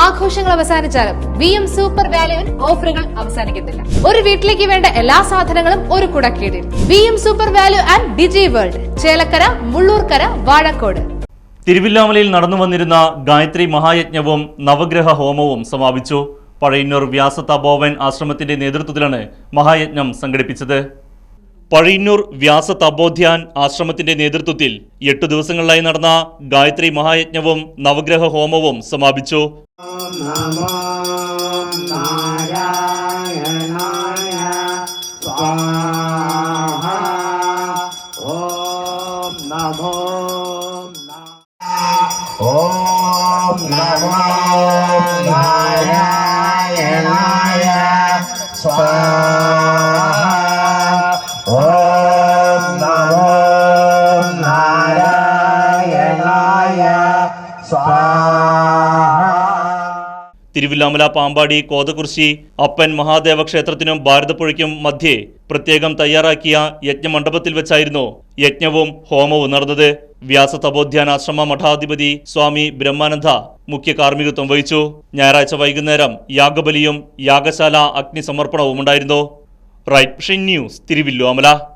ആഘോഷങ്ങൾ അവസാനിച്ചാലും V M super വാല്യുവിൽ ഓഫറുകൾ അവസാനിക്കുന്നില്ല ഒരു വീട്ടിലേക്ക് വേണ്ട എല്ലാ സാധനങ്ങളും ഒരു കുടക്കീടിൽ. V M super value and digi world Chelakkara Mullurkara Vazhakode. തിരുവില്ലാമലയിൽ നടന്നു വന്നിരുന്ന ഗായത്രി മഹായജ്ഞവും നവഗ്രഹ ഹോമവും സമാപിച്ചു. പഴയന്നൂർ വ്യാസതപോവൻ ആശ്രമത്തിന്റെ നേതൃത്വത്തിലാണ് മഹായജ്ഞം സംഘടിപ്പിച്ചത്. പഴയന്നൂർ വ്യാസ തപോധ്യാൻ ആശ്രമത്തിന്റെ നേതൃത്വത്തിൽ എട്ടു ദിവസങ്ങളിലായി നടന്ന ഗായത്രി മഹായജ്ഞവും നവഗ്രഹ ഹോമവും സമാപിച്ചു. ഓം നമോ നാരായണായ സ്വാഹ തിരുവില്ലാമല പാമ്പാടി കോതകുർശി അപ്പൻ മഹാദേവ ക്ഷേത്രത്തിനും ഭാരതപ്പുഴയ്ക്കും മധ്യേ പ്രത്യേകം തയ്യാറാക്കിയ യജ്ഞമണ്ഡപത്തിൽ വെച്ചായിരുന്നു യജ്ഞവും ഹോമവും നടന്നത്. വ്യാസ തപോധ്യാനാശ്രമ മഠാധിപതി സ്വാമി ബ്രഹ്മാനന്ദ മുഖ്യ കാർമ്മികത്വം വഹിച്ചു. ഞായറാഴ്ച വൈകുന്നേരം യാഗബലിയും യാഗശാല അഗ്നിസമർപ്പണവും ഉണ്ടായിരുന്നു. Right news Thiruvilwamala